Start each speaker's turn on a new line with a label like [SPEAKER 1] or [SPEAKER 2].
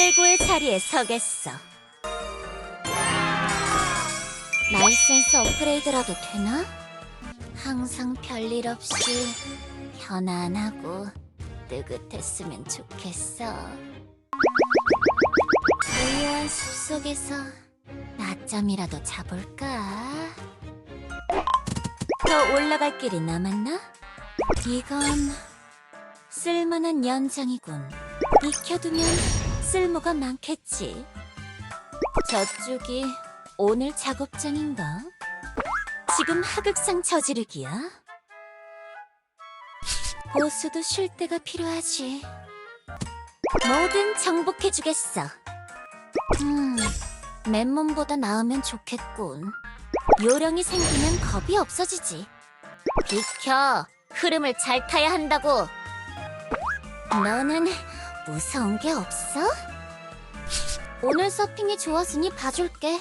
[SPEAKER 1] 최고의 자리에 서겠어. 라이센스 업그레이드라도 되나? 항상 별일 없이 편안하고 느긋했으면 좋겠어. 고요한 숲속에서 낮잠이라도 자볼까? 더 올라갈 길이 남았나? 이건 쓸만한 연장이군. 익혀두면 쓸모가 많겠지. 저쪽이 오늘 작업장인가? 지금 하극상 저지르기야? 보수도 쉴 때가 필요하지. 뭐든 정복해주겠어. 음, 맨몸보다 나으면 좋겠군. 요령이 생기면 겁이 없어지지. 비켜! 흐름을 잘 타야 한다고! 너는 무서운 게 없어? 오늘 서핑이 좋았으니 봐줄게.